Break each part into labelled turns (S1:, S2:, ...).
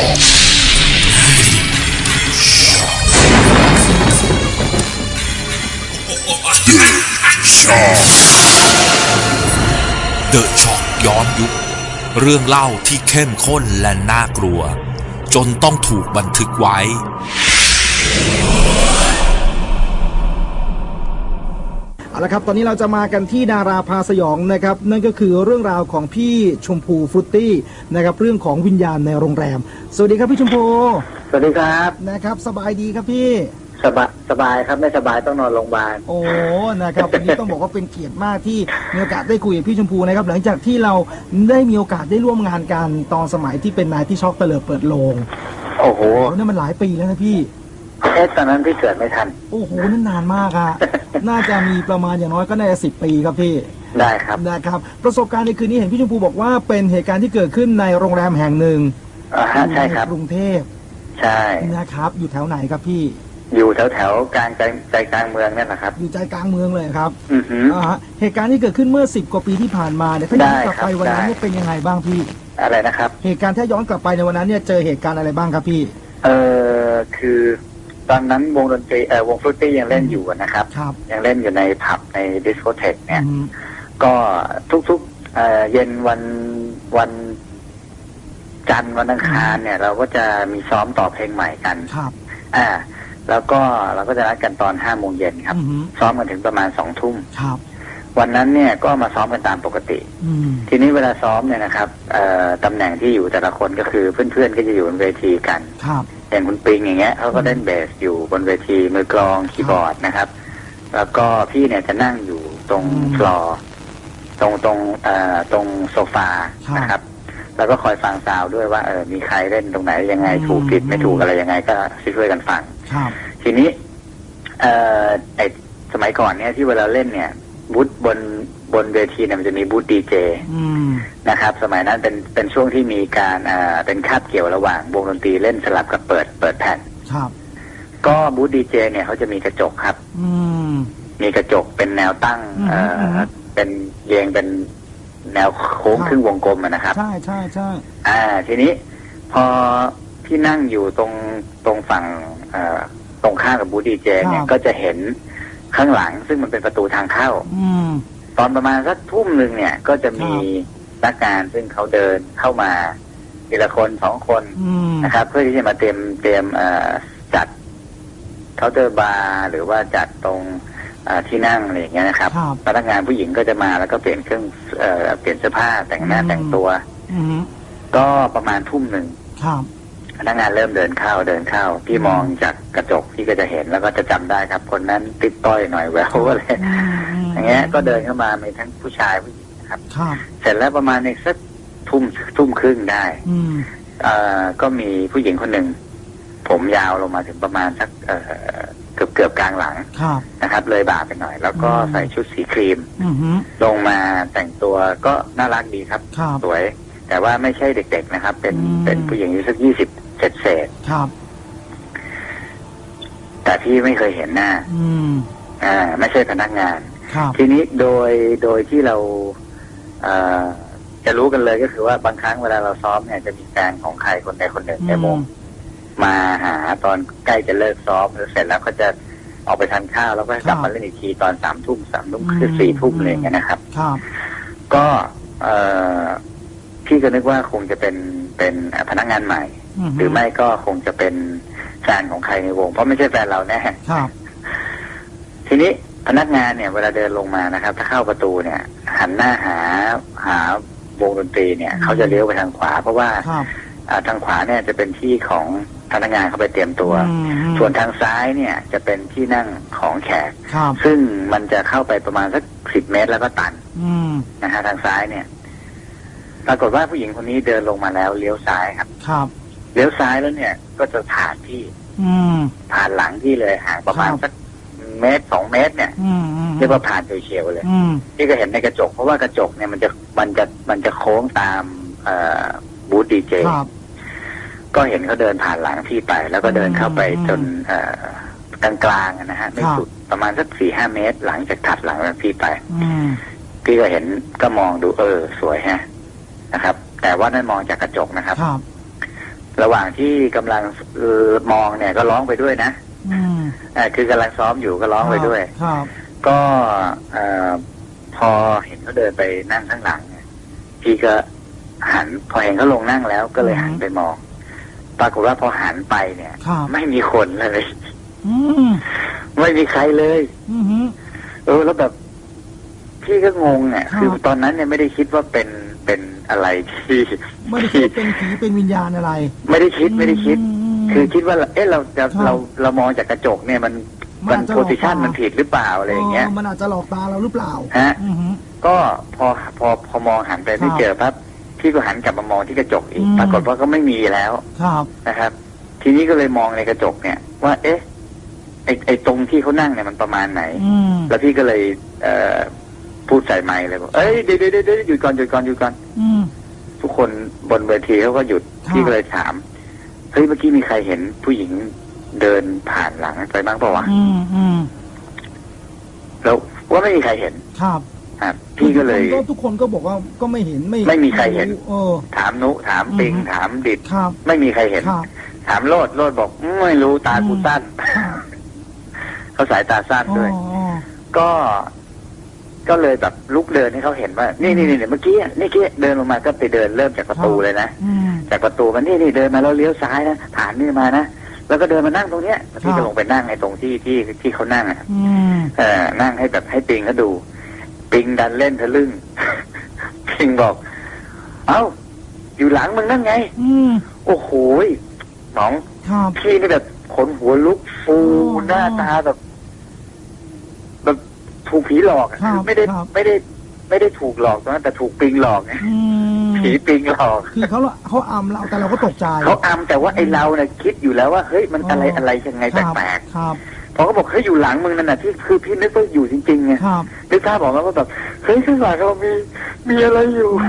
S1: เดอะช็อกย้อนยุค เรื่องเล่าที่เข้มข้นและน่ากลัว จนต้องถูกบันทึกไว้
S2: ละครับ ตอนนี้เราจะมากันที่ดาราพาสยองนะครับ นั่นก็คือเรื่องราวของพี่ชมพูฟรุตตี้นะครับ เรื่องของวิญญาณในโรงแรม สวัสดีครับพี่ชมพู
S3: สวัสดีครับ
S2: นะครับ สบายดีครับพี่
S3: สบายสบายครับไม่สบายต้องนอนโรงพยาบาล
S2: โอ้นะครับวันนี้ต้องบอกว่าเป็นเกียรติมากที่มีโอกาสได้คุยกับพี่ชมพูนะครับ หลังจากที่เราได้มีโอกาสได้ร่วมงานกันตอนสมัยที่เป็นนายที่ช็อกเตลิดเปิดโลง
S3: โอ้โห
S2: โอ้นั่นมันหลายปีแล้วนะพี่
S3: เอ๊ะตอนนั้นพี่เกิดไม่ทัน
S2: โอ้โหนั่นนานมากอะน่าจะมีประมาณอย่างน้อยก็น่าจะสิบปีครับพี่
S3: ได้ครับ
S2: นะครับ ประสบการณ์ในคืนนี้เห็นพี่ชมพูบอกว่าเป็นเหตุการณ์ที่เกิดขึ้นในโรงแรมแห่งหนึ่ง
S3: อ่าฮะใช่ครับ
S2: กรุงเทพ
S3: ใช่
S2: นะครับ อยู่แถวไหนครับพี่
S3: อยู่แถวแถวๆกลางใจใจกลางเมืองนั่นแหละครับ
S2: อยู่ใจกลางเมืองเลยครับ
S3: อือหือ
S2: อ่าฮะเหตุการณ์ที่เกิดขึ้นเมื่อ10กว่าปีที่ผ่านมาเนี่ยถ้าย้อนกลับไป
S3: ได้ครับ
S2: วันนั้น
S3: ได้
S2: เนี่ยเป็นยังไงบ้างพี่
S3: อะไรนะครับ
S2: เหตุการณ์ถ้าย้อนกลับไปในวันนั้นเนี่ยเจอเหตุการณ์อะไรบ้างครับพี่
S3: เออคือ ตอนนั้นวงดนตรีเออวงฟรุตตี้ยังเล่นอยู่นะครับ
S2: ครับ
S3: ยังเล่นอยู่ในผับในดิสโกเทกเนี่ย
S2: อืม
S3: ก็ทุกๆเอ่อเย็นวันวันจันทร์วันอังคารเนี่ย เราก็จะมีซ้อมต่อเพลงใหม่กัน
S2: ครับ
S3: อ่า แล้วก็เราก็จะนัดกันตอนห้าโมงเย็นครับ
S2: อืม
S3: ซ้อมกันถึงประมาณสองทุ่ม
S2: ครับ
S3: วันนั้นเนี่ยก็มาซ้อมกันตามปกติ
S2: อืม
S3: ทีนี้เวลาซ้อมเนี่ยนะครับเอ่อตำแหน่งที่อยู่แต่ละคนก็คือเพื่อนๆก็จะอยู่บนเวทีกัน
S2: ครับ
S3: อย่างคุณปิงอย่างเงี้ยเขาก็เล่นเบสอยู่บนเวทีมือกลองคีย์บอร์ดนะครับ แล้วก็พี่เนี่ยจะนั่งอยู่ตรง
S2: อืม
S3: ฟลอร์ตรงตรงเอ่อตรงโซฟา
S2: ครับ
S3: นะครับ แล้วก็คอยฟังซาวด์ด้วยว่าเออมีใครเล่นตรงไหนยังไง
S2: อืม
S3: ถูกผิดไม่ถูกอะไรยังไง ก็ช่วยๆกันฟัง
S2: ครับ
S3: ทีนี้ เอ่อไอสมัยก่อนเนี่ยที่เวลาเล่นเนี่ย บูธบนบนเวทีเนี่ยมันจะมีบูธดีเจ
S2: อืม
S3: นะครับ สมัยนั้นเป็นเป็นช่วงที่มีการเอ่อเป็นคาบเกี่ยวระหว่างวงดนตรีเล่นสลับกับเปิดเปิดแผ่น
S2: ครับ
S3: ก็บูธดีเจเนี่ยเขาจะมีกระจกครับ
S2: อืม
S3: มีกระจกเป็นแนวตั้ง
S2: อืม
S3: เอ่อ
S2: อืม
S3: เป็นเรียงเป็นแนวโค้ง
S2: ครับ
S3: ครึ่งวงกลมอะนะครับ
S2: ใช่ใช่ใช่
S3: อ่า ทีนี้พอพี่นั่งอยู่ตรงตรงฝั่งเอ่อตรงข้ามกับบูธดีเจเนี่ยก็จะเห็น ข้างหลังซึ่งมันเป็นประตูทางเข้า
S2: อืม
S3: ตอนประมาณสักทุ่มหนึ่งเนี่ย ก็จะมีนักงานซึ่งเขาเดินเข้ามาทีละคนสองคน
S2: อืม
S3: นะครับ เพื่อที่จะมาเตรียมเตรียมเอ่อจัดเคาน์เตอร์บาร์หรือว่าจัดตรงเอ่อที่นั่งอะไรอย่างเงี้ยนะครับ
S2: ครับ
S3: พนักงานผู้หญิงก็จะมาแล้วก็เปลี่ยนเครื่องเอ่อเปลี่ยนเสื้อผ้าแต่งหน้า
S2: อืม
S3: แต่งตัว
S2: อืม
S3: ก็ประมาณทุ่มหนึ่ง
S2: ครับ
S3: พนักงานเริ่มเดินเข้าเดินเข้าพี่
S2: อืม
S3: มองจากกระจกพี่ก็จะเห็นแล้วก็จะจำได้ครับ คนนั้นติดต้อยหน่อยแววอะไร
S2: อืมม
S3: อย่างเงี้ย ก็เดินเข้ามามีทั้งผู้ชายผู้หญิงนะครับ
S2: ครับ
S3: เสร็จแล้วประมาณอีกสักทุ่มทุ่มครึ่งได้
S2: อืม
S3: เอ่อก็มีผู้หญิงคนหนึ่งผมยาวลงมาถึงประมาณสักเอ่อเกือบเกือบกลางหลัง
S2: ครับ
S3: นะครับ เลยบ่าไปหน่อย แล้วก็
S2: อืม
S3: ใส่ชุดสีครีม
S2: อืมฮึ
S3: ลงมาแต่งตัวก็น่ารักดีครับ
S2: ครับ
S3: สวย แต่ว่าไม่ใช่เด็ก ๆนะครับ เป็น
S2: อืม
S3: เป็นผู้หญิงอายุสักยี่สิบ เศษเศษ
S2: ครับ
S3: ๆแต่พี่ไม่เคยเห็นหน้า
S2: อืม
S3: อ่า ไม่ใช่พนักงาน
S2: ครับ
S3: ทีนี้โดยโดยที่เราเอ่อจะรู้กันเลยก็คือว่าบางครั้งเวลาเราซ้อมเนี่ยจะมีแฟนของใครคนใดคนหนึ่งในวงมาหาตอนใกล้จะเลิกซ้อมแล้วเสร็จแล้วก็จะออกไปทานข้าวแล้วก็กลับ
S2: ครับ
S3: มาเล่นอีกทีตอนสามทุ่มสามทุ่ม
S2: อืม
S3: คือสี่ทุ่มอะไรอย่างเงี้ยนะครับ
S2: ครับ
S3: ก็เอ่อพี่ก็นึกว่าคงจะเป็นเป็นพนักงานใหม่
S2: ฮึ
S3: หรือไม่ก็คงจะเป็นแฟนของใครในวง เพราะไม่ใช่แฟนเราแน่
S2: ครับ
S3: ทีนี้พนักงานเนี่ย เวลาเดินลงมานะครับ ถ้าเข้าประตูเนี่ย หันหน้าหาหาวงดนตรีเนี่ย
S2: อืม
S3: เขาจะเลี้ยวไปทางขวา เพราะว่า
S2: ครับ
S3: อ่าทางขวาเนี่ยจะเป็นที่ของพนักงานเข้าไปเตรียมตัว
S2: อืม
S3: ส่วนทางซ้ายเนี่ยจะเป็นที่นั่งของแขก
S2: ครับ
S3: ซึ่งมันจะเข้าไปประมาณสักสิบเมตรแล้วก็ตัน
S2: อืม
S3: นะฮะทางซ้ายเนี่ย ปรากฏว่าผู้หญิงคนนี้เดินลงมาแล้วเลี้ยวซ้ายครับ
S2: ครับ
S3: เลี้ยวซ้ายแล้วเนี่ย ก็จะผ่านที่
S2: อืม
S3: ผ่านหลังที่เลยห่างประมาณ
S2: ครับ
S3: สักเมตรสองเมตร เนี่ย
S2: อืมอืม
S3: เรียกว่าผ่านเฉียวๆเลย
S2: อืม
S3: ที่ก็เห็นในกระจก เพราะว่ากระจกเนี่ยมันจะมันจะมันจะโค้งตามเอ่อบูธดีเจ
S2: ครับ
S3: ก็เห็นเขาเดินผ่านหลังพี่ไป แล้วก็เดินเข้าไป
S2: อืม
S3: จนเอ่อกลางๆอะนะฮะไม่
S2: ครับ
S3: สุดประมาณสักสี่ห้าเมตร หลังจากถัดหลังจากพี่ไป
S2: อืม
S3: พี่ก็เห็นก็มองดูเออ สวยฮะนะครับ แต่ว่านั่นมองจากกระจกนะครับ
S2: ครับ
S3: ระหว่างที่กำลังเอ่อมองเนี่ยก็ร้องไปด้วยนะ
S2: อืม
S3: อ่าคือกำลังซ้อมอยู่ก็ร้องไปด้วย
S2: ครับ
S3: ก็เอ่อพอเห็นเขาเดินไปนั่งข้างหลังเนี่ยพี่ก็หันพอเห็นเขาลงนั่งแล้วก็เลยหันไปมอง ปรากฏว่าพอหันไปเนี่ย
S2: ครับ
S3: ไม่มีคนเลย
S2: อืม
S3: ไม่มีใครเลย
S2: อือหือ
S3: เออแล้วแบบพี่ก็งงเนี่ย
S2: ครับ
S3: คือตอนนั้นเนี่ยไม่ได้คิดว่าเป็น เป็นอะไรที่
S2: ไม่ได้คิดว่าเป็นผีเป็นวิญญาณอะไร
S3: ไม่ได้คิดไม่ได้คิด
S2: ม
S3: คือคิดว่าเอ๊ะเราจะ
S2: ครับ
S3: เราเรามองจากกระจกเนี่ยมัน
S2: มั
S3: มันน
S2: อาจจะ
S3: โพสิชัน
S2: หลอกตามั
S3: มันผิดหรือเปล่าอะไรอย่างเงี้ย
S2: มันอาจจะหลอกตาเราหรือเปล่า
S3: ฮะ
S2: อือหือ
S3: ก็พอพอพอมองหันไปไม่
S2: ครับ
S3: เจอปั๊บพี่ก็หันกลับมามองที่กระจกอีก
S2: อืม
S3: ปรากฏว่าก็ไม่มีแล้ว
S2: ครับ
S3: นะครับ ทีนี้ก็เลยมองในกระจกเนี่ย ว่า เอ๊ะไอไอตรงที่เขานั่งเนี่ยมันประมาณไหน
S2: อืม
S3: แล้วพี่ก็เลย เอ่อ พูดใส่ไมค์เลยบอกเอ้ยเดี๋ยวเดี๋ยวเดี๋ยวหยุดก่อนหยุดก่อนหยุดก่อน
S2: อืม
S3: ทุกคนบนเวทีเขาก็หยุด
S2: ครับ
S3: พี่ก็เลยถามเฮ้ยเมื่อกี้มีใครเห็นผู้หญิงเดินผ่านหลังไปบ้างเปล่าวะ
S2: อืมอืม
S3: แล้วว่าไม่มีใครเห็น
S2: ครับ
S3: ครับพี่ก็เลย
S2: ทุคนทุกคนก็บอกว่าก็ไม่เห็นไม่
S3: ไม่มีใครเห็น
S2: เออ
S3: ถามนุ ถามปิง
S2: อืม
S3: ถามดิด
S2: ครับ
S3: ไม่มีใครเห็น
S2: ครับ
S3: ถามโลดโลดบอกไม่รู้ตากูสั้น
S2: ครับ
S3: เขาสายตาสั้นด้วย
S2: อ๋ออ๋อ
S3: ก็ ก็เลยแบบลุกเดินให้เขาเห็นว่า นี่นี่นี่เมื่อกี้อะนี่กี้เดินลงมาก็ไปเดินเริ่มจากประตูเลยนะ
S2: อืม
S3: จากประตูมันนี่นี่เดินมาแล้วเลี้ยวซ้ายนะผ่านนี่มานะแล้วก็เดินมานั่งตรงเนี้ยแล้วพี่
S2: ครั
S3: ก็
S2: บ
S3: ลงไปนั่งในตรงที่ที่ที่เขานั่งอะ
S2: อืม
S3: เออนั่งให้แบบให้ปิงเขาดู ปิงดันเล่นทะลึ่งปิงบอก เอ้าอยู่หลังมึงนั่นไง
S2: อืม
S3: โอ้โหยหมอง
S2: ครับ
S3: พี่นี่แบบขนหัวลุกฟู
S2: อ๋อ
S3: หน้าตาแบบแบบ ถูกผีหลอกอะ
S2: ครับ
S3: คือไม่ได้
S2: ครับ
S3: ไม่ได้ไม่ได้ถูกหลอกตอนนั้นแต่ถูกปิงหลอกไง
S2: อืม
S3: ผีปิงหลอก
S2: คือเขาเขาอำเราแต่เราก็ตกใจ
S3: เขาอำแต่ว่าไอเราเนี่ยคิดอยู่แล้วว่าเฮ้ยมันอะไร
S2: อ๋ออ
S3: อะไรยังไง
S2: ครับ
S3: แปลก
S2: ครับ
S3: ๆพอเขาบอกเฮ้ยอยู่หลังมึงนั่นน่ะที่คือพี่นึกว่าอยู่จริงๆไง
S2: ครับ
S3: นึกภาพบอกแล้วว่าแบบเฮ้ยข้างหลังเรามีมีอะไรอยู่
S2: อื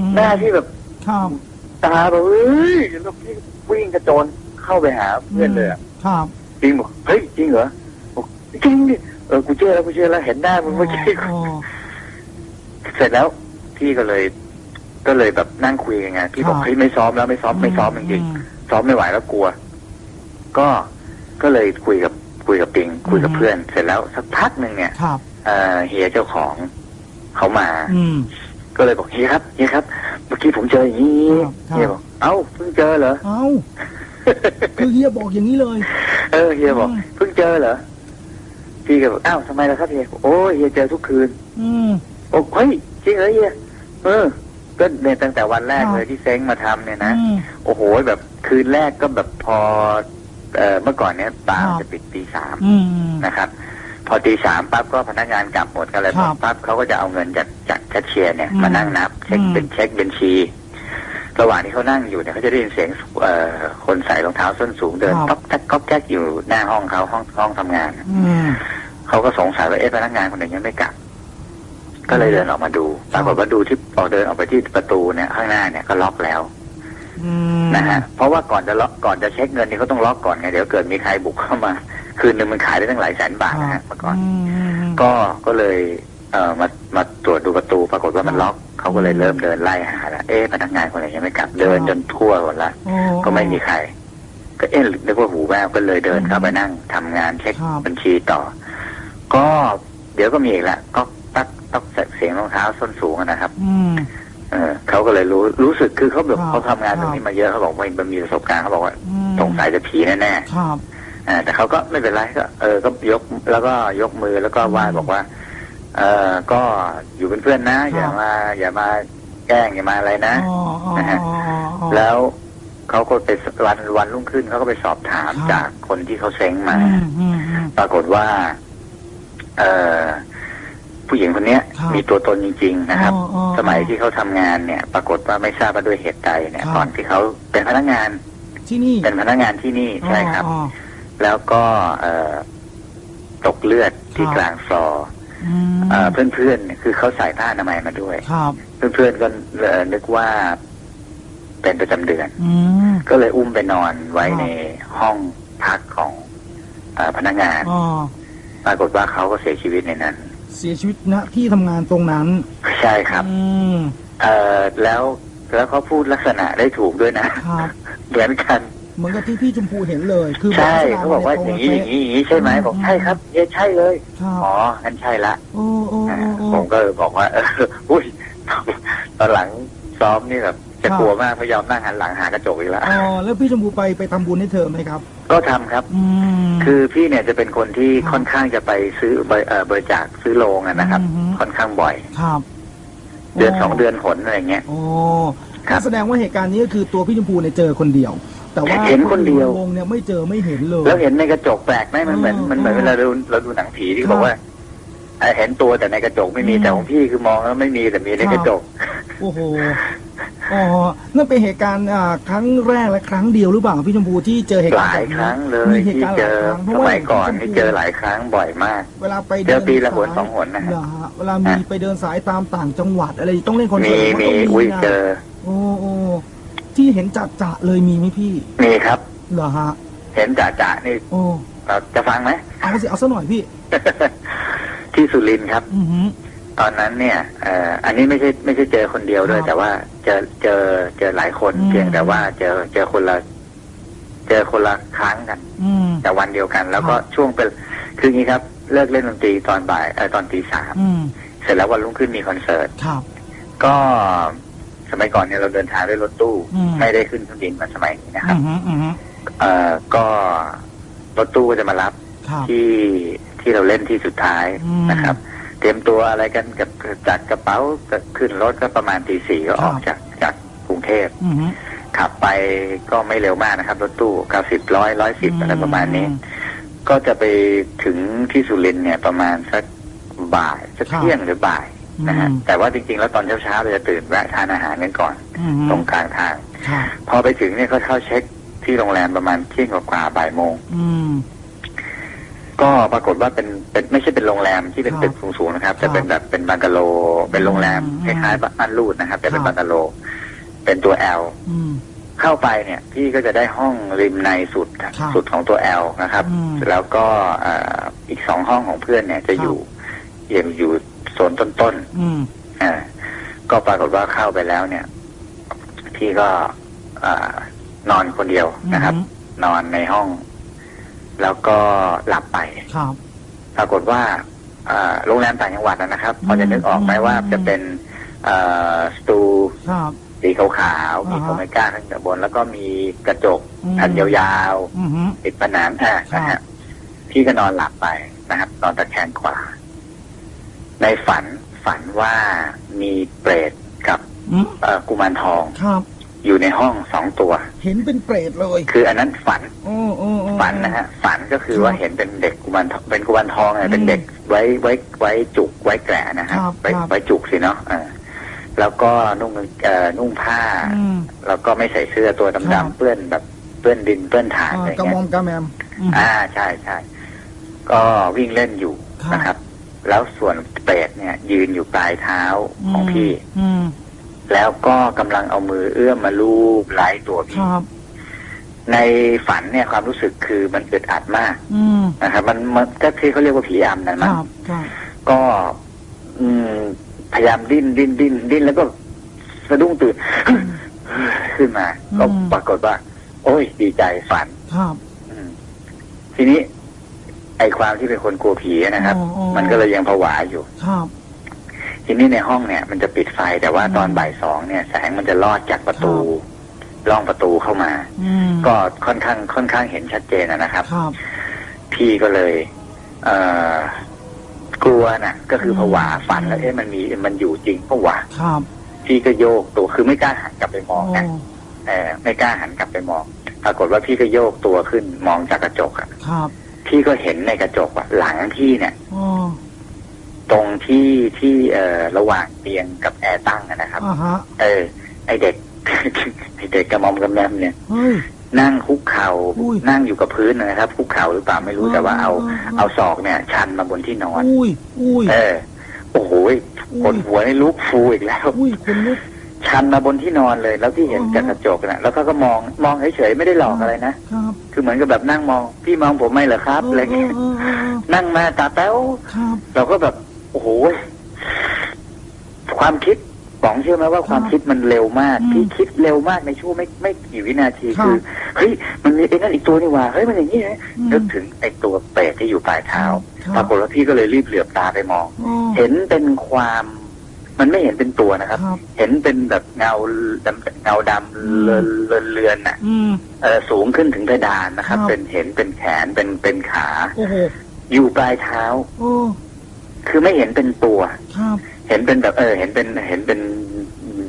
S2: ม
S3: หน้าที่แบบ
S2: ครับ
S3: ตาแบบเฮ้ยแล้วพี่วิ่งกระโจนเข้าไปหาเพื่อนเลยอะ
S2: ครับ
S3: จริงบอกเฮ้ยจริงเหรอบอกจริงดิเออกูเชื่อแล้วกูเชื่อแล้วเห็นหน้ามึงเมื่อกี้
S2: อ๋อ
S3: เสร็จแล้วพี่ก็เลย ก็เลยแบบนั่งคุยกันไงพี่บอก
S2: ครับ
S3: เฮ้ยไม่ซ้อมแล้วไม่ซ้อมไม่ซ้อมจริงๆซ้อมไม่ไหวแล้วกลัว ก็ก็เลยคุยกับคุยกับปิง คุยกับเพื่อน เสร็จแล้วสักพักหนึ่งเนี่ย
S2: ครับ
S3: เอ่อเฮียเจ้าของเขามา
S2: อืม
S3: ก็เลยบอกเฮียครับเฮียครับ เมื่อกี้ผมเจออย่างนี้
S2: ครับครับ
S3: เฮียบอกเอ้าเพิ่งเจอเหรอ
S2: เอ้าคือเฮียบอกอย่างนี้เลย
S3: เออเฮียบอก
S2: อืม
S3: เพิ่งเจอเหรอ พี่ก็บอกอ้าวทำไมล่ะครับเฮียโอ้ยเฮียเจอทุกคืน
S2: อืม
S3: โอ้เฮ้ยจริงเหรอเฮียเออก็เนี่ยตั้งแต่วันแรก
S2: ครับ
S3: เลยที่เซ้งมาทำเนี่ยนะ
S2: อืม
S3: โอ้โหแบบคืนแรกก็แบบพอเอ่อเมื่อก่อนเนี้ยบาร์
S2: ครับ
S3: จะปิดตีสาม
S2: อืม
S3: นะครับ พอตีสามปั๊บก็พนักงานกลับหมดกันเลย
S2: ครับ
S3: ปั๊บเขาก็จะเอาเงินจากจากแคชเชียร์เนี่ย
S2: อืม
S3: มานั่งนับ เช็ค
S2: อืม
S3: เป็นเช็คบัญชี ระหว่างที่เขานั่งอยู่เนี่ยเขาจะได้ยินเสียงเอ่อคนใส่รองเท้าส้นสูงเดินก๊อกแก๊กก๊อกแก๊กอยู่หน้าห้องเขาห้องห้องทำงาน
S2: อืม
S3: เขาก็สงสัยว่าเอ๊ะพนักงานคนหนึ่งยังไม่กลับ ก็เลยเดินออกมาดูปรากฏว่าดูที่ออกเดินออกไปที่ประตูเนี่ยข้างหน้าเนี่ยก็ล็อกแล้ว
S2: อืม
S3: นะฮะเพราะว่าก่อนจะล็อกก่อนจะเช็คเงินนี่เขาต้องล็อกก่อนไงเดี๋ยวเกิดมีใครบุกเข้ามา คืนหนึ่งมันขายได้ตั้งหลายแสนบาทนะฮะเมื่อก่อน
S2: ม
S3: ก็ก็เลย เอ่อมามาตรวจดูประตู ปรากฏว่ามันล็อก เขาก็เลยเริ่มเดินไล่หาละเอ๊ะพนักงานคนไหนยังไม่กลับเดินจนทั่วหมดละ
S2: โอ้
S3: ก็ไม่มีใคร ก็เอ๊ะนึกว่าหูแววก็เลยเดินเข้าไปนั่งทำงานเช็ค
S2: ครับ
S3: บัญชีต่อ ก็เดี๋ยวก็มีอีกละก็ตักตักเสียงรองเท้าส้นสูงอะนะครับ
S2: อืม
S3: เออเขาก็เลยรู้รู้สึกคือเขาแบบ
S2: ครับ
S3: เขาทำงานตรง
S2: ครั
S3: นี้
S2: บ
S3: มาเยอะเขาบอกว่ามันมีประสบการณ์เขาบอกว่า
S2: อืม
S3: สงสัยจะผีแน่
S2: ครับ
S3: ๆอ่าแต่เขาก็ไม่เป็นไรก็ เออก็ยกแล้วก็ยกมือแล้วก็ไหว้บอกว่า เออก็อยู่เป็นเพื่อนนะ อย่ามา อย่ามาแกล้งอย่ามาอะไรนะ
S2: อ๋ออ๋อ
S3: นะฮะ
S2: อ๋ออ๋อ
S3: แล้วเขาก็ไปวันวันรุ่งขึ้นเขาก็ไปสอบถาม
S2: ครับ
S3: จากคนที่เขาเซ้งมา
S2: อืมอืมอืม
S3: ปรากฏว่า เออผู้หญิงคนเนี้ย
S2: ครับ
S3: มีตัวตนจริง ๆ นะครับ
S2: อ๋ออ๋อ
S3: สมัยที่เขาทำงานเนี่ย ปรากฏว่าไม่ทราบว่าด้วยเหตุใดเนี่ย
S2: ครับ
S3: ก่อนที่เขาเป็นพนักงาน
S2: ที่นี่
S3: เป็นพนักงานที่นี่ใช่ครับ
S2: อ๋อ
S3: แล้วก็เอ่อตกเลือดที่
S2: ครับ
S3: กลางซอ
S2: อืม
S3: เอ่อเพื่อนๆเนี่ยคือเขาใส่ผ้าอนามัยมาด้วย
S2: ครับ
S3: เพื่อนๆก็เอ่อนึกว่าเป็นประจำเดือน
S2: อืม
S3: ก็เลยอุ้มไปนอนไว้
S2: ครับ
S3: ในห้องพักของเออพนักงาน
S2: อ๋อ
S3: ปรากฏว่าเขาก็เสียชีวิตในนั้น
S2: เสียชีวิตณที่ทำงานตรงนั้น
S3: ใช่ครับ
S2: อืม
S3: เอ่อแล้วแล้วเขาพูดลักษณะได้ถูกด้วยนะ
S2: ครับ
S3: เหมือนกัน
S2: เหมือนกับที่พี่ชมพูเห็นเลย คือ
S3: ใช่
S2: ลัษณะ
S3: เขาบอกว่า
S2: ตร
S3: อย่างนี้อย่าง
S2: เป๊ะ
S3: นี้อย่างนี้ใช่ไหมบอกใช่ครับเย้ใช่เลย
S2: ครับ
S3: อ๋องั้นใช่ละ
S2: โอ้โอ้
S3: อ่า
S2: โอ้โอ้
S3: ผมก็เลยบอกว่า เอออุ้ยตอนหลังซ้อมนี่แบบจะ
S2: ครับ
S3: กลัวมากพยายามนั่งหันหลังหากระจกอีกแล้ว
S2: อ๋อแล้วพี่ชมพูไปไปทำบุญให้เธอไหมครับ
S3: ก็ทำครับ
S2: อืม
S3: คือพี่เนี่ยจะเป็นคนที่
S2: ครับ
S3: ค่อนข้างจะไปซื้อบริเอ่อบริจาคซื้อโรงอะนะครับ
S2: อือฮึ
S3: ค่อนข้างบ่อย
S2: ครับ
S3: เดือนสองเดือนผลอะไรเงี้ย
S2: โอ้
S3: ครับ
S2: ก็แสดงว่าเหตุการณ์นี้ก็คือตัวพี่ชมพูเนี่ยเจอคนเดียว แต่ว่า
S3: เห็นคนเดียว
S2: วงเนี่ยไม่เจอไม่เห็นเลย
S3: แล้วเห็นในกระจกแปลกไหมมันเหมือน
S2: อืม
S3: มันเหมือน
S2: อืม
S3: เวลาเราดูเราดูหนังผีที่
S2: ครับ
S3: บอกว่าเอ่อเห็นตัวแต่ในกระจกไม่มี
S2: อืม
S3: แต่ของพี่คือมองแล้วไม่มีแต่มีในกระจก
S2: โอ้โหอ๋อนั่นเป็นเหตุการณ์อ่าครั้งแรกและครั้งเดียวหรือเปล่าพี่ชมพูที่เจอเหตุ
S3: ห
S2: การณ์
S3: ลาย
S2: แบบนี้
S3: ครั้งเลย
S2: มีเหตุ
S3: ที่
S2: การณ์ห
S3: เจ
S2: ลาย
S3: อ
S2: ครั้งเพ
S3: ส
S2: ราะว่า
S3: มัยก่อน
S2: พี่ชมพู
S3: นี่เจอหลายครั้งบ่อยมาก
S2: เวลาไป
S3: เจอปีละหน
S2: สาย
S3: สองหนนะฮะ
S2: เหรอฮะเวลามีไปเดินสายตามต่างจังหวัดอะไรต้องเล่นคอน
S3: มี
S2: เสิร์ต
S3: มี
S2: นต้อง
S3: อุ้ย
S2: นะ
S3: เจอ
S2: โอ้โอ้ ที่เห็นจัดจะๆเลยมีไหมพี่
S3: มีครับ
S2: เหรอฮะ
S3: เห็นจ่าจ่านี่
S2: โอ้
S3: เราจะฟังไหม
S2: เอาสิเอาซะหน่อยพี่
S3: ที่สุรินทร์ครับ
S2: อือหือ
S3: ตอนนั้นเนี่ยเอ่ออันนี้ไม่ใช่ไม่ใช่เจอคนเดียวด้วย
S2: ครับ
S3: แต่ว่าเจอเจอเจอหลายคน
S2: อืม
S3: เพียงแต่ว่าเจอเจอคนละเจอคนละครั้งกัน
S2: อืม
S3: แต่วันเดียวกัน แล้วก็
S2: ครับ
S3: ช่วงเป็นคืออย่างนี้ครับ เลิกเล่นดนตรีตอนบ่ายเออตอนตีสาม
S2: อืม
S3: เสร็จแล้ววันรุ่งขึ้นมีคอนเสิร์ต
S2: ครับ
S3: ก็ สมัยก่อนเนี่ยเราเดินทางด้วยรถตู้
S2: อืม
S3: ไม่ได้ขึ้นเครื่องบินเหมือนสมัยนี้นะค
S2: อื
S3: รับ
S2: อหืออือหือ
S3: เอ่อก็รถตู้ก็จะมารับ
S2: ครับ
S3: ที่ที่เราเล่นที่สุดท้าย
S2: อืม
S3: นะครับ เตรียมตัวอะไรกันกับจัดกระเป๋าก็ขึ้นรถก็ประมาณตีสี่ก็ออก
S2: ครับ
S3: จากจากกรุงเทพ
S2: อือหือ
S3: ขับไปก็ไม่เร็วมากนะครับ รถตู้เก้าสิบร้อยร้อยสิบอะไรประมาณนี้
S2: อื
S3: ก็จะไปถึงที่สุรินทร์เนี่ยประมาณสักบ่ายสัก
S2: ครับ
S3: เที่ยงหรือบ่าย นะฮะ
S2: อืม
S3: แต่ว่าจริงๆ แล้วตอนเช้าๆเราจะตื่นแวะทานอาหารกันก่อน
S2: อือหือ
S3: ตรงกลางทาง
S2: ครับ
S3: พอไปถึงเนี่ยก็เข้าเช็คที่โรงแรมประมาณเที่ยงกว่าๆบ่ายโมง
S2: อืม
S3: ก็ปรากฏว่าเป็นเป็นไม่ใช่เป็นโรงแรมที่เป็น
S2: ครับ
S3: ตึกสูงๆนะครับ
S2: ครั
S3: จะ
S2: บ
S3: เป็นแบบเป็นบังกะโล เป็นโรงแรม
S2: อืม
S3: คล้ายๆบ้านรูดนะครับ แต่เป็น
S2: ครับ
S3: บังกะโล เป็นตัวแอล
S2: อืม
S3: เข้าไปเนี่ย พี่ก็จะได้ห้องริมในสุด
S2: ครับ
S3: สุดของตัวแอลนะครับ
S2: อืม
S3: แล้วก็เอ่ออีกสองห้องของเพื่อนเนี่ยจะ
S2: ครับ
S3: อยู่อยู่อยู่ โซนต้น
S2: อืม
S3: ๆอ่าก็ปรากฏว่าเข้าไปแล้วเนี่ย พี่ก็เอ่อนอนคนเดียวนะครับ นอนในห้อง แล้วก็หลับไป
S2: ครับ
S3: ปรากฏว่าเอ่อโรงแรมต่างจังหวัดนะครับ พอจะนึกออกไหมว่าจะเป็นเอ่อสตู
S2: ครับ
S3: สีขาวๆมี
S2: อ่าฮะ
S3: โครเมก้าข้างบน แล้วก็มีกระจก
S2: อืม
S3: แผ่นยาว
S2: อือหือ
S3: ๆติดผนังอะนะ
S2: ครั
S3: ฮะ
S2: บ
S3: พี่ก็นอนหลับไปนะครับ นอนตะแคงขวา ในฝันฝันว่ามีเปรตกับ
S2: อืม
S3: เอ่อกุมารทอง
S2: ครับ
S3: อยู่ในห้องสองตัว
S2: เห็นเป็นเปรตเลย
S3: คืออันนั้นฝัน
S2: โอ้โอ้โอ้
S3: ฝันนะฮะฝันก็คือ
S2: ครับ
S3: ว่าเห็นเป็นเด็กกุมารทองเป็นกุมารทองเนี่ย
S2: อืม
S3: เป็นเด็กไว้ไว้ไว้จุกไว้แกะนะฮะ
S2: ครับ
S3: ไว้
S2: ครับ
S3: ไว้จุกสิเนาะอ่าแล้วก็นุ่งเอ่อนุ่งผ้า
S2: อืม
S3: แล้วก็ไม่ใส่เสื้อตัว
S2: ครับ
S3: ดำๆเปื้อนแบบเปื้อนดินเปื้อนถ่านอะไร
S2: อ่ากระม
S3: เงี้
S2: อยมกระแมมอืม
S3: อ่าใช่ใช่ก็วิ่งเล่นอยู่
S2: ครับ
S3: นะครับ แล้วส่วนเปรตเนี่ย ยืนอยู่ปลายเท้าของพี่
S2: อืม
S3: แล้วก็กำลังเอามือเอื้อมมาลูบไล้ตัว
S2: ค
S3: พี่
S2: รับ
S3: ในฝันเนี่ยความรู้สึกคือมันอึดอัดมาก
S2: อืม
S3: นะครับมันมันก็ที่เขาเรียกว่าผีอำนั่น
S2: ค
S3: มั้ง
S2: รับครับ
S3: ก็ อืม พยายามดิ้นดิ้นดิ้นดิ้นแล้วก็สะดุ้งตื่นขึ้นมา ก็ปรากฏว่า โอ้ย ดีใจฝัน
S2: ครับ
S3: อืมทีนี้ ไอความที่เป็นคนกลัวผีนะครับ
S2: อ๋ออ๋อ
S3: มันก็เลยยังผวาอยู่
S2: ครับ
S3: ทีนี้ในห้องเนี่ยมันจะปิดไฟแต่ว่า
S2: อืม
S3: ตอนบ่ายสองเนี่ย แสงมันจะลอดจากประตู
S2: ครับ
S3: ล่องประตูเข้ามา
S2: อืม
S3: ก็ค่อนข้างค่อนข้างเห็นชัดเจนอะนะครับ
S2: ครับ
S3: พี่ก็เลย เอ่อกลัวน่ะก็คือผวาฝันแล้วเอ๊ะมันมีมันอยู่จริงผวา
S2: ครับ
S3: พี่ก็โยกตัวคือไม่กล้าหันกลับไปม
S2: โอ้
S3: องนะเออไม่กล้าหันกลับไปมอง ปรากฏว่าพี่ก็โยกตัวขึ้นมองจากกระจกอะ
S2: ครับ
S3: พี่ก็เห็นในกระจกอะหลังพี่เนี่ย
S2: อ๋อ
S3: ตรงที่ที่เอ่อระหว่างเตียงกับแอร์ตั้งอะนะครับ
S2: อ่าฮะ
S3: เออ ไอเด็กไอเด็กกระมอมกระแมมเนี่ย
S2: เฮ้ย
S3: นั่งคุกเข่า
S2: อุ้ย
S3: นั่งอยู่กับพื้นนะครับ คุกเข่าหรือเปล่าไม่รู้แต่ว่าเอาเอาศอกเนี่ย ชันมาบนที่นอน
S2: อุ้ยอุ้ย
S3: เออโอ้โหย
S2: อุ้
S3: คน
S2: ย
S3: หัวนี่ลุกฟูอีกแล้ว
S2: อุ้ยคนลุก
S3: ชันมาบนที่นอนเลย แล้วที่เห็น
S2: อ๋อ
S3: จากกระจกนะแล้วก็ก็มองมองเฉยๆไม่ได้หลอกอะไรนะ
S2: ครับ
S3: คือเหมือนกับแบบนั่งมอง พี่มองผมไหมเหรอครับ
S2: เอ
S3: อะไร
S2: อเอ
S3: เงี้
S2: อยเออเออ
S3: นั่งมาตาแป๊ว
S2: ครับ
S3: เราก็แบบโอ้โหยความคิดป๋องเชื่อไหมว่าความ
S2: ครับ
S3: คิดมันเร็วมาก
S2: อืม
S3: พี่คิดเร็วมากในช่วงไม่ไม่กี่วินาที
S2: ครับ
S3: คือเฮ้ยมันมีไอ้นั่นอีกตัวนี่หว่าเฮ้ยมันอย่างนี้นะ
S2: อืม
S3: นึกถึงไอ้ตัวเปรตที่อยู่ปลายเท้า
S2: ครับ
S3: ปรากฏว่าพี่ก็เลยรีบเหลือบตาไปมอง
S2: อ๋อ
S3: เห็นเป็นความ มันไม่เห็นเป็นตัวนะครับ
S2: ครับ
S3: เห็นเป็นแบบเงาดำเงาดำ
S2: อืม
S3: เลือนเลือนเลือนน่ะ
S2: อืม
S3: เออสูงขึ้นถึงเพดานนะครับ
S2: ครับ
S3: เป็นเห็นเป็นแขนเป็นเป็นขา
S2: โอ้โห
S3: อยู่ปลายเท้า
S2: โอ้
S3: คือไม่เห็นเป็นตัว
S2: ครับ
S3: เห็นเป็นแบบเออ เห็นเป็นเห็นเป็นอืม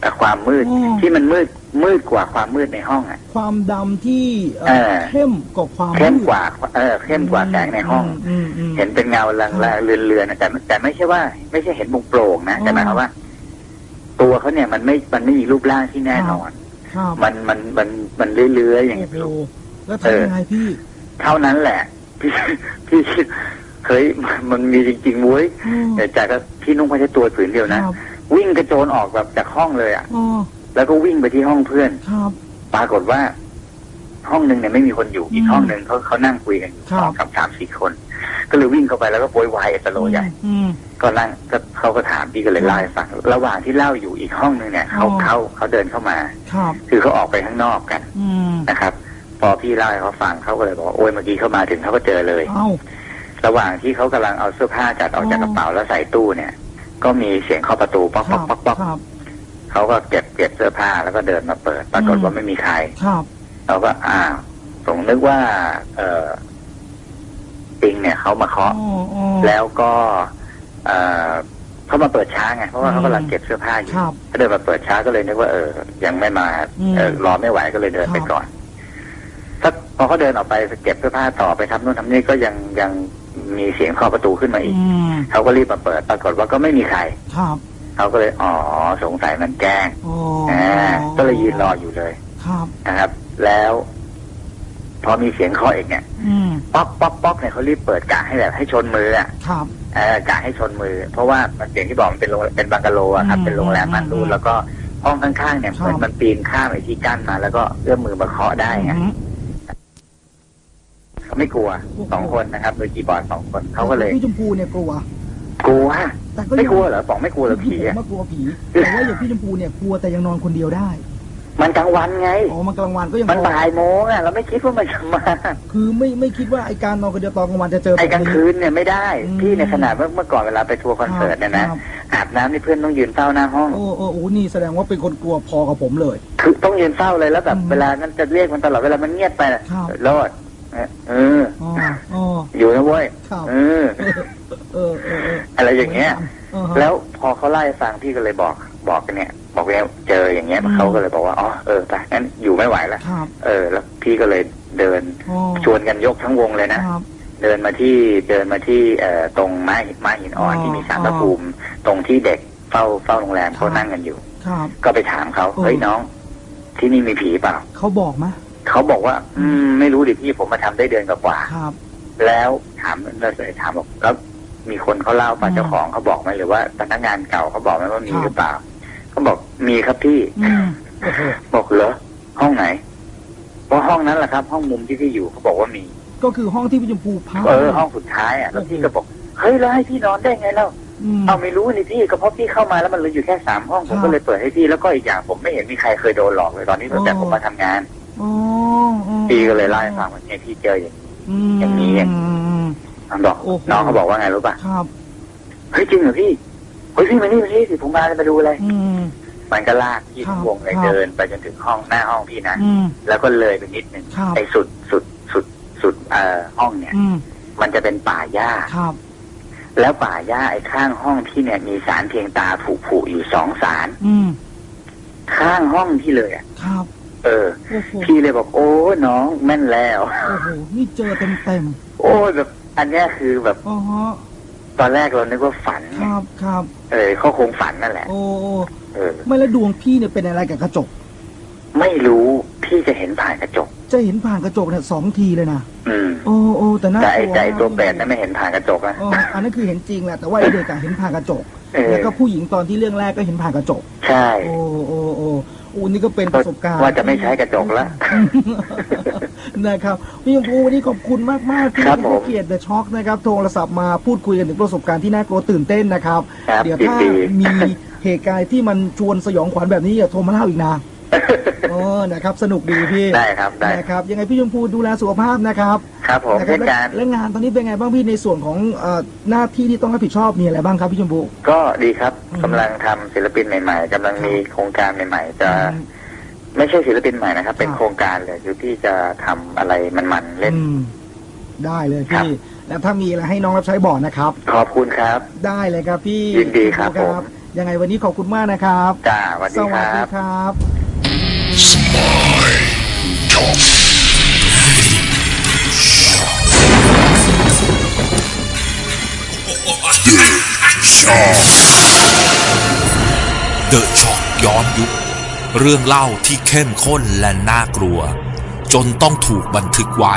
S3: เอ่อความมืด
S2: อ๋อ
S3: ที่มันมืด มืดกว่าความมืดในห้องอะ
S2: ความดำที่เอ่อ
S3: เออ
S2: เข้มกว่าความ
S3: เข้ม
S2: มืด
S3: กว่าเออเข้มกว่าแสงในห้อง
S2: อืมอืม
S3: เห็นเป็นเงาลางๆเลือนๆนะแต่แต่ไม่ใช่ว่า ไม่ใช่เห็นโปร่งๆนะ
S2: อ๋อ
S3: แต่หมายความว่า ตัวเขาเนี่ยมันไม่มันไม่มีรูปร่างที่แน่นอน
S2: ครับ
S3: มันมันมันมันเลื้อยๆอย่าง
S2: โอ้
S3: นี้
S2: โหแล้วทำยังไงพี่
S3: เท่านั้นแหละ พี่พี่คิดเฮ้ยมันมีจริงๆเว้ย
S2: อืม
S3: แต่จากก็พี่นุ่งผ้าเช็ดตัวผืนเดียวนะ
S2: ครับ
S3: วิ่งกระโจนออกแบบจากห้องเลยอะ
S2: อ๋อ
S3: แล้วก็วิ่งไปที่ห้องเพื่อน
S2: ครับ
S3: ปรากฏว่า ห้องหนึ่งเนี่ยไม่มีคนอยู่อีก
S2: อืม
S3: ห้องหนึ่งเขาเขานั่งคุยกันอยู่
S2: ครับ
S3: สองกับสามสี่คน ก็เลยวิ่งเข้าไปแล้วก็โวยวายเอสโลใหญ่
S2: อืม
S3: ก็นั่งก็เขาก็ถามพี่ก็เลยเล่าให้ฟังระหว่างที่เล่าอยู่อีกห้องหนึ่งเนี่ยเขา
S2: อ๋อ
S3: เขาเขาเดินเข้ามา
S2: ครับ
S3: คือเขาออกไปข้างนอกกัน
S2: อืม
S3: นะครับ พอพี่เล่าให้เขาฟังเขาก็เลยบอกว่าโอ้ยเมื่อกี้เขามาถึงเขาก็เจอเลย
S2: เอ้า
S3: ระหว่างที่เขากำลังเอาเสื้อผ้าจัดออกจากกระเป๋าแล้วใส่ตู้เนี่ย ก็มีเสียงเคาะประตูป๊อก
S2: ค
S3: ป๊
S2: รั
S3: อก
S2: บ
S3: ป๊อกป๊อก
S2: ครับ
S3: เขาก็เก็บเก็บเสื้อผ้าแล้วก็เดินมาเปิด ปรากฏว่าไม่มีใคร
S2: ครับ
S3: เราก็อ้าวสงนึกว่า เออปิงเนี่ยเขามาเคาะ
S2: อ๋ออ๋อ
S3: แล้วก็ เออเขามาเปิดช้าไงเพราะว่าเขากำลังเก็บเสื้อผ้าอยู่
S2: ครับ
S3: เขาเดินมาเปิดช้าก็เลยนึกว่าเออ ยังไม่มา
S2: อืม
S3: เออรอไม่ไหวก็เลยเดินไป
S2: ครับ
S3: ก่อนสักพอเขาเดินออกไปเก็บเสื้อผ้าต่อไปทำนู่นทำนี่ก็ยังยังมีเสียงเคาะประตูขึ้นมาอีก
S2: อืม
S3: เขาก็รีบมาเปิด ปรากฏว่าก็ไม่มีใคร
S2: ครับ
S3: เขาก็เลยอ๋อสงสัยมันแกล้ง
S2: อ๋อ
S3: อ่าก็เลยยืนรออยู่เลย
S2: ครับ
S3: นะครับ แล้วพอมีเสียงเคาะอีกเนี่ย
S2: อืม
S3: ป๊อกป๊อกป๊อกเนี่ยเขารีบเปิดกะให้แบบให้ชนมืออะ
S2: ครับ
S3: เออกะให้ชนมือ เพราะว่ามันเสียงที่บอกมันเป็นโรงเป็นบังกะโลอะครับ
S2: อืม
S3: เป็นโรงแรมมันรู
S2: อื
S3: ด
S2: ม
S3: แล้วก็ห้องข้างๆเนี่ย
S2: ครับ
S3: เหมือนมันปีนข้ามไอ้ที่กั้นมา แล้วก็เอื้อมมือมาเคาะได้ไง
S2: อืม
S3: เขาไม่กลัว
S2: โอ้โห
S3: สองคนนะครับโดยคีย์บอร์ดสองคนเขาก็เลย
S2: พี่ชมพูเนี่ยกลัว
S3: กลัว
S2: แต่ก็
S3: ไม่
S2: ยัง
S3: กลัวเหรอป๋องไม่กลัวเหรอผี
S2: ผม
S3: อะ
S2: ว่ากลัวผีแต่ว่าอย่างพี่ชมพูเนี่ยกลัวแต่ยังนอนคนเดียวได้
S3: มันกลางวันไง
S2: อ๋อมันกลางวันก็ยัง
S3: มัน
S2: พอ
S3: บ่ายโมงอะเราไม่คิดว่ามันจะมา
S2: คือไม่ไม่คิดว่าไอการนอนคนเดียวตอนกลางวันจะเจอ
S3: ไอ้กลาง
S2: แบบ
S3: คืนเนี่ยไม่ได้
S2: อืม
S3: พี่ในยขนาดเมื่อเมื่อก่อนเวลาไปทัวร์คอนเสิร์ตเนี่ยนะครับอาบน้ำนี่เพื่อนต้องยืนเฝ้าหน้าห้อง
S2: โอ้โอ้โอ้นี่แสดงว่าเป็นคนกลัวพอกับผมเลย
S3: คือต้องยืนเฝ้าเลยแล้วแบบ
S2: อืม
S3: เวลานั้นจะเรียกมันตลอดเวลามันเงียบไปน่ะ
S2: ครับ
S3: โลดเออ
S2: อ๋ออ๋อ
S3: อยู่นะเว้ย
S2: ครับ
S3: เออ
S2: เออเออเออ
S3: อะไรอย่างเงี้ย
S2: ออฮะ
S3: แล้วพอเขาไล่าให้ฟังพี่ก็เลยบอกบอกกันเนี่ยบอกว่าเจออย่างเงี้ย
S2: อืม
S3: เขาก็เลยบอกว่าอ๋อเออไปงั้นอยู่ไม่ไหวแล้ว
S2: ครับ
S3: เออ แล้วพี่ก็เลยเดิน
S2: อ๋อ
S3: ชวนกันยกทั้งวงเลยนะ
S2: ครับ
S3: เดินมาที่เดินมาที่เอ่อตรงไม้ไม้หินอ่อน
S2: อ๋อ
S3: ที่มีสารพระภูมิ ตรงที่เด็กเฝ้าเฝ้าโรงแรมเขา
S2: ครับ
S3: นั่งกันอยู่
S2: ครับ
S3: ก็ไปถามเขา
S2: เออ
S3: เฮ้ยน้อง ที่นี่มีผีเปล่า
S2: เขาบอกไหม
S3: เขาบอกว่า อืมไม่รู้ดิพี่ผมมาทำได้เดือนกว่า
S2: ครับ
S3: ๆแล้วถามเราเลยถามบอกแล้ว มีคนเขาเล่าป่ะ
S2: อืม
S3: เจ้าของเขาบอกไหมหรือว่าพนักงานเก่าเขาบอกไหมว่ามี
S2: ครับ
S3: หรือเปล่าเขาบอกมีครับพี่
S2: อืมโอ้โห
S3: บอกเหรอห้องไหนเพราะห้องนั้นแหละครับ ห้องมุมที่พี่อยู่เขาบอกว่ามี
S2: ก็คือห้องที่พี่ชมพูพัก
S3: เออห้องสุดท้ายอะแล้วพี่ก็บอกเฮ้ยแล้วให้พี่นอนได้ไงเล่า
S2: ม
S3: เอาไม่รู้นี่พี่ก็เพราะพี่เข้ามาแล้วมันเหลืออยู่แค่สามห้องผม
S2: ครับ
S3: ก็เลยเปิดให้พี่แล้วก็อีกอย่างผมไม่เห็นมีใครเคยโดนหลอกเลยตอนนี้ตั้งแต่
S2: อ๋อ
S3: ผมมาทำงาน
S2: อ๋ออ๋อ
S3: พี่ก็เลยเล่าให้ฟังว่าเนี่ยพี่เจออย่างนี้อย่างนี้
S2: อื ม
S3: น้องบอก
S2: โอ้โห
S3: น้องเขาบอกว่าไงรู้ป่ะ
S2: ครับ
S3: เฮ้ยจริงเหรอพี่เฮ้ยพี่มานี่มานี่สิผมมามาดูอะไร
S2: อืม
S3: มันก็ลากพี่
S2: ครับ
S3: ทั้งวงเลย
S2: ครับ
S3: เดินไปจนถึงห้องหน้าห้องพี่นะ
S2: อืม
S3: แล้วก็เลยไปนิดนึง
S2: ครับ
S3: ไอ้สุดสุดสุดสุดเอ่อห้องเนี่ย
S2: อืม
S3: มันจะเป็นป่าหญ้า
S2: ครับ
S3: แล้วป่าหญ้าไอ้ข้างห้องพี่เนี่ย มีสารเพียงตาผุผุๆอยู่สองสาร
S2: อืม
S3: ข้างห้องพี่เลยอะ
S2: ครับ
S3: เออ
S2: โอ้โห
S3: พี่เลยบอกโอ้น้องแม่นแล้ว
S2: โอ้โหนี่เจอเต็มเต็ม
S3: โอ้ยแบบ อันเนี้ยคือแบบ
S2: ๆอ๋อฮะ
S3: ตอนแรกเรานึกว่าฝัน
S2: ค
S3: ไง
S2: รับครับ
S3: เออเขาคงฝันนั่นแหละ
S2: โอ้โอ้
S3: เออ
S2: ไม่แล้วดวงพี่เนี่ยเป็นอะไรกับกระจก
S3: ไม่รู้พี่จะเห็นผ่านกระจก
S2: จะเห็นผ่านกระจกเนี่ยสองทีเลยนะ
S3: อืม
S2: โอ้โอ้แต่น่า
S3: แต่ไอ้
S2: กลัว
S3: แต่ไอ้
S2: มาก
S3: ตัวเป็ดนั้นไม่เห็นผ่านกระจกนะ
S2: อ๋ออันนั้นคือเห็นจริงแหละแต่ว่าไอ้เด็กอะเห็นผ่านกระจก
S3: เออ
S2: แล้วก็ผู้หญิงตอนที่เรื่องแรกก็เห็นผ่านกระจก
S3: ใช่
S2: โอ้โอ้โอ้โอ้นี่ก็เป็นประสบการณ์
S3: ว่าจะไม่ใช้กระจกแล้ว
S2: นะครับพี่ยงพูวันนี้ขอบคุณมากมากๆที่
S3: ครับผม
S2: ให้เกียรติเดอะช็อคนะครับโทรศัพท์มาพูดคุยกันถึงประสบการณ์ที่น่ากลัวตื่นเต้นนะครับ
S3: ครับ
S2: เดี๋ยว
S3: ยิน
S2: ถ้า
S3: ดี
S2: มีเหตุการณ์ที่มันชวนสยองขวัญแบบนี้อย่าโทรมาเล่าอีกนะ เออนะครับ สนุกดีพี่
S3: ได้ครับได้
S2: นะครับ ยังไงพี่ชมพูดูแลสุขภาพนะครับ
S3: ครับผม
S2: นะครั
S3: เช่น
S2: และ
S3: กัน
S2: และงานตอนนี้เป็นไงบ้างพี่ในส่วนของเอ่อหน้าที่ที่ต้องรับผิดชอบมีอะไรบ้างครับพี่ชมพู
S3: ก็ดีครับ
S2: อืม
S3: กำลังทำศิลปินใหม่ ๆกำลังมีโครงการใหม่ ๆ จะ
S2: อืม
S3: ไม่ใช่ศิลปินใหม่นะครับ เป็น
S2: ครับ
S3: โครงการเลยคือที่จะทำอะไรมันๆเล่น
S2: อืมได้เลย
S3: ครับ
S2: พี่แล้วถ้ามีอะไรให้น้องรับใช้บอกนะครับ
S3: ขอบคุณครับ
S2: ได้เลยครับพี่
S3: ยินดีครับ
S2: ชมพู
S3: ผม
S2: ยังไงวันนี้ขอบคุณมากนะครับ
S3: จ้าสวัส
S2: ส
S3: ดีค
S2: วัส
S3: รั
S2: ดี
S3: บ
S2: ครับ
S1: เดอะช็อกย้อนยุค เรื่องเล่าที่เข้มข้นและน่ากลัว จนต้องถูกบันทึกไว้